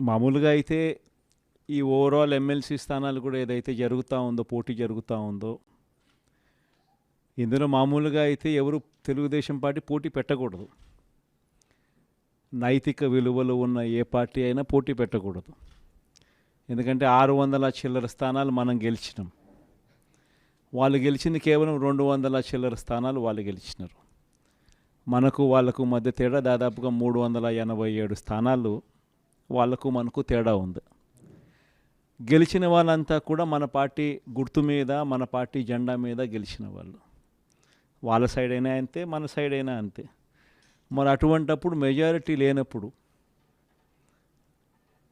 మామూలుగా అయితే ఈ ఓవరాల్ ఎమ్మెల్సీ స్థానాలు కూడా ఏదైతే జరుగుతూ ఉందో పోటీ జరుగుతూ ఉందో ఇందులో మామూలుగా అయితే ఎవరు తెలుగుదేశం పార్టీ పోటీ పెట్టకూడదు. నైతిక విలువలు ఉన్న ఏ పార్టీ అయినా పోటీ పెట్టకూడదు. ఎందుకంటే ఆరు వందల చిల్లర స్థానాలు మనం గెలిచినాం. వాళ్ళు గెలిచింది కేవలం రెండు వందల చిల్లర స్థానాలు వాళ్ళు గెలిచినారు. మనకు వాళ్ళకు మధ్య తేడా దాదాపుగా మూడు వందల ఎనభై ఏడు స్థానాలు వాళ్ళకు మనకు తేడా ఉంది. గెలిచిన వాళ్ళంతా కూడా మన పార్టీ గుర్తు మీద మన పార్టీ జెండా మీద గెలిచిన వాళ్ళు. వాళ్ళ సైడ్ అయినా అంతే మన సైడ్ అయినా అంతే. మరి అటువంటప్పుడు మెజారిటీ లేనప్పుడు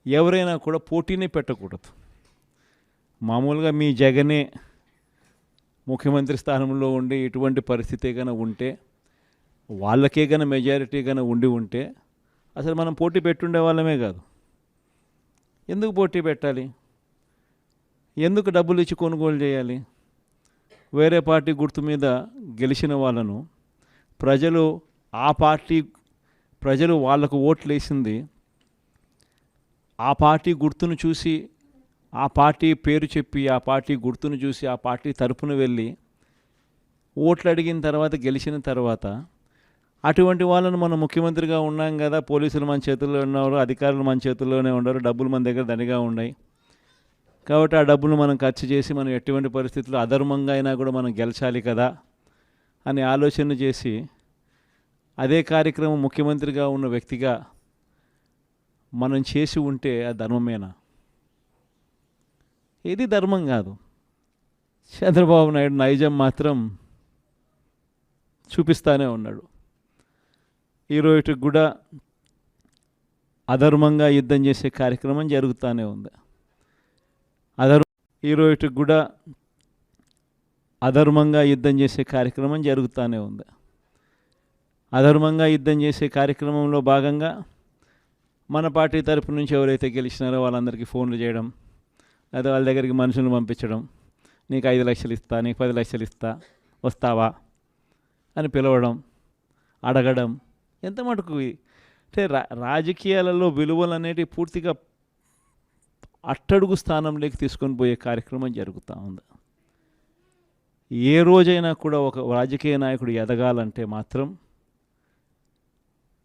ఎవరైనా కూడా పోటీనే పెట్టకూడదు. మామూలుగా మీ జగనే ముఖ్యమంత్రి స్థానంలో ఉండి ఇటువంటి పరిస్థితి కనుక ఉంటే వాళ్ళకే కనుక మెజారిటీ కనుక ఉండి ఉంటే అసలు మనం పోటీ పెట్టుండే వాళ్ళమే కాదు. ఎందుకు పోటీ పెట్టాలి? ఎందుకు డబ్బులు ఇచ్చి కొనుగోలు చేయాలి? వేరే పార్టీ గుర్తు మీద గెలిచిన వాళ్ళను ప్రజలు ఆ పార్టీ ప్రజలు వాళ్ళకు ఓట్లు వేసింది ఆ పార్టీ గుర్తును చూసి ఆ పార్టీ పేరు చెప్పి ఆ పార్టీ గుర్తును చూసి ఆ పార్టీ తరపున వెళ్ళి ఓట్లు అడిగిన తర్వాత గెలిచిన తర్వాత అటువంటి వాళ్ళను మనం ముఖ్యమంత్రిగా ఉన్నాం కదా పోలీసులు మన చేతుల్లో ఉన్నారు అధికారులు మన చేతుల్లోనే ఉన్నారు డబ్బులు మన దగ్గర దండిగా ఉన్నాయి. కాబట్టి ఆ డబ్బులు మనం ఖర్చు చేసి మనం ఎటువంటి పరిస్థితుల్లో అధర్మంగా అయినా కూడా మనం గెలిచాలి కదా అని ఆలోచన చేసి అదే కార్యక్రమం ముఖ్యమంత్రిగా ఉన్న వ్యక్తిగా మనం చేసి ఉంటే ఆ ధర్మమేనా? ఇది ధర్మం కాదు. చంద్రబాబు నాయుడు నైజం మాత్రం చూపిస్తానే ఉన్నాడు. ఈరోజుకి కూడా అధర్మంగా యుద్ధం చేసే కార్యక్రమం జరుగుతూనే ఉంది. అధర్మ ఈరోజుకి కూడా అధర్మంగా యుద్ధం చేసే కార్యక్రమం జరుగుతూనే ఉంది. అధర్మంగా యుద్ధం చేసే కార్యక్రమంలో భాగంగా మన పార్టీ తరపు నుంచి ఎవరైతే గెలిచినారో వాళ్ళందరికీ ఫోన్లు చేయడం లేదా వాళ్ళ దగ్గరికి మనుషులను పంపించడం నీకు ఐదు లక్షలు ఇస్తా నీకు పది లక్షలు ఇస్తా వస్తావా అని పిలవడం అడగడం ఎంత మటుకు అంటే రా రాజకీయాలలో విలువలు అనేటివి పూర్తిగా అట్టడుగు స్థానంలోకి తీసుకొని పోయే కార్యక్రమం జరుగుతూ ఉంది. ఏ రోజైనా కూడా ఒక రాజకీయ నాయకుడు ఎదగాలంటే మాత్రం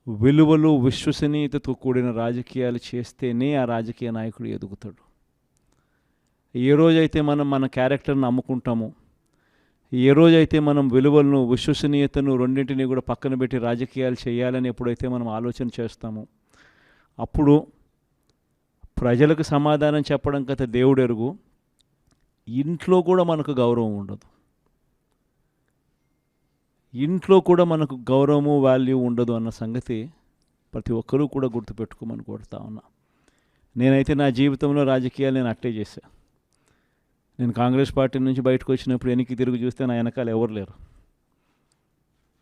విలువలు విశ్వసనీయతతో కూడిన రాజకీయాలు చేస్తేనే ఆ రాజకీయ నాయకుడు ఎదుగుతాడు. ఏ రోజైతే మనం మన క్యారెక్టర్ని నమ్ముకుంటామో ఏ రోజైతే మనం విలువలను విశ్వసనీయతను రెండింటిని కూడా పక్కన పెట్టి రాజకీయాలు చేయాలని ఎప్పుడైతే మనం ఆలోచన చేస్తామో అప్పుడు ప్రజలకు సమాధానం చెప్పడం కథ దేవుడు ఎరుగు ఇంట్లో కూడా మనకు గౌరవం ఉండదు. ఇంట్లో కూడా మనకు గౌరవము వాల్యూ ఉండదు అన్న సంగతి ప్రతి ఒక్కరూ కూడా గుర్తుపెట్టుకోమని కోరుతా ఉన్నా. నేనైతే నా జీవితంలో రాజకీయాలు నేను అట్టే చేశాను నేను కాంగ్రెస్ పార్టీ నుంచి బయటకు వచ్చినప్పుడు వెనక్కి తిరిగి చూస్తే నా వెనకాల ఎవరు లేరు.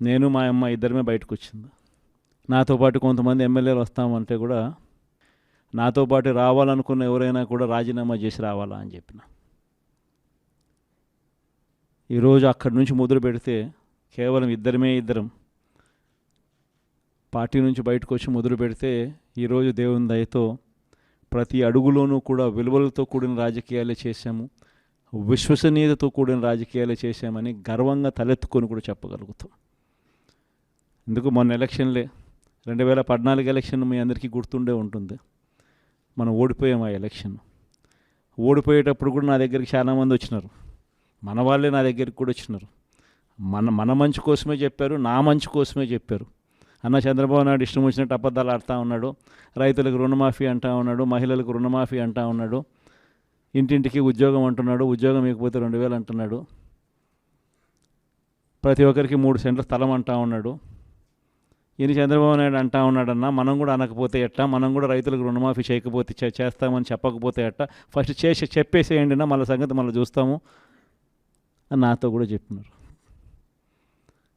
నేను మా అమ్మ ఇద్దరమే బయటకు వచ్చింది. నాతో పాటు కొంతమంది ఎమ్మెల్యేలు వస్తామంటే కూడా నాతో పాటు రావాలనుకున్న ఎవరైనా కూడా రాజీనామా చేసి రావాలా అని చెప్పిన. ఈరోజు అక్కడి నుంచి మొదలు పెడితే కేవలం ఇద్దరమే ఇద్దరం పార్టీ నుంచి బయటకు వచ్చి మొదలు పెడితే ఈరోజు దేవుని దయతో ప్రతి అడుగులోనూ కూడా విలువలతో కూడిన రాజకీయాలే చేశాము. విశ్వసనీయతతో కూడిన రాజకీయాలు చేశామని గర్వంగా తలెత్తుకొని కూడా చెప్పగలుగుతాం. ఎందుకు? మొన్న ఎలక్షన్లే. రెండు వేల పద్నాలుగు ఎలక్షన్ మీ అందరికీ గుర్తుండే ఉంటుంది. మనం ఓడిపోయాం ఆ ఎలక్షన్. ఓడిపోయేటప్పుడు కూడా నా దగ్గరికి చాలామంది వచ్చినారు. మన వాళ్ళే నా దగ్గరికి కూడా వచ్చినారు. మన మన మంచి కోసమే చెప్పారు నా మంచి కోసమే చెప్పారు. అన్న చంద్రబాబు నాయుడు ఇష్టం వచ్చినట్టు అబద్ధాలు ఆడుతూ ఉన్నాడు రైతులకు రుణమాఫీ అంటా ఉన్నాడు మహిళలకు రుణమాఫీ అంటా ఉన్నాడు ఇంటింటికి ఉద్యోగం అంటున్నాడు ఉద్యోగం ఇకపోతే రెండు వేలు అంటున్నాడు. ప్రతి ఒక్కరికి మూడు సెంట్ల స్థలం అంటా ఉన్నాడు. ఈయన చంద్రబాబు నాయుడు అంటా ఉన్నాడన్నా మనం కూడా అనకపోతే ఎట్టా? మనం కూడా రైతులకు రుణమాఫీ చేయకపోతే చేస్తామని చెప్పకపోతే ఎట్టా? ఫస్ట్ చేసి చెప్పేసేయండి నా మళ్ళీ సంగతి మళ్ళీ చూస్తాము అని నాతో కూడా చెప్పినారు.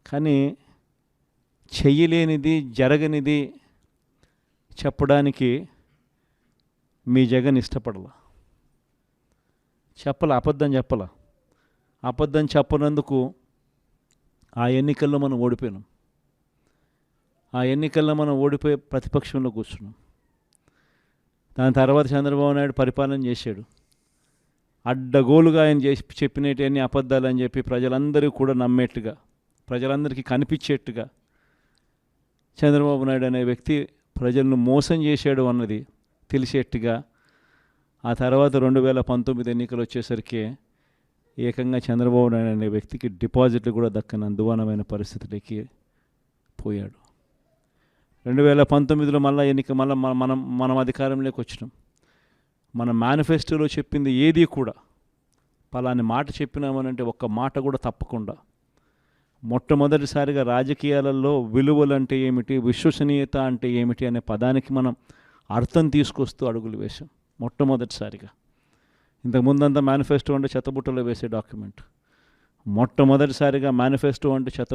కానీ చెయ్యలేనిది జరగనిది చెప్పడానికి మీ జగన్ ఇష్టపడల. చెప్పలే అబద్ధం చెప్పల. అబద్ధం చెప్పనందుకు ఆ ఎన్నికల్లో మనం ఓడిపోయినాం. ఆ ఎన్నికల్లో మనం ఓడిపోయి ప్రతిపక్షంలో కూర్చున్నాం. దాని తర్వాత చంద్రబాబు నాయుడు పరిపాలన చేశాడు. అడ్డగోలుగా ఆయన చేసి చెప్పినవన్నీ అబద్ధాలు అని చెప్పి ప్రజలందరూ కూడా నమ్మేట్టుగా ప్రజలందరికీ కనిపించేట్టుగా చంద్రబాబు నాయుడు అనే వ్యక్తి ప్రజలను మోసం చేశాడు అన్నది తెలిసేట్టుగా ఆ తర్వాత రెండు వేల పంతొమ్మిది ఎన్నికలు వచ్చేసరికి ఏకంగా చంద్రబాబు నాయుడు అనే వ్యక్తికి డిపాజిట్లు కూడా దక్కని అందువానమైన పరిస్థితులకి పోయాడు. రెండు వేల పంతొమ్మిదిలో మళ్ళీ ఎన్నిక మళ్ళీ మనం మనం అధికారంలోకి వచ్చినాం. మన మేనిఫెస్టోలో చెప్పింది ఏది కూడా పలాని మాట చెప్పినామనంటే ఒక్క మాట కూడా తప్పకుండా. మొట్టమొదటిసారిగా రాజకీయాలలో విలువలు అంటే ఏమిటి విశ్వసనీయత అంటే ఏమిటి అనే పదానికి మనం అర్థం తీసుకొస్తూ అడుగులు వేశాం. మొట్టమొదటిసారిగా. ఇంతకుముందంతా మేనిఫెస్టో అంటే చెత్తబుట్టలో వేసే డాక్యుమెంట్ మొట్టమొదటిసారిగా మేనిఫెస్టో అంటే చెత్త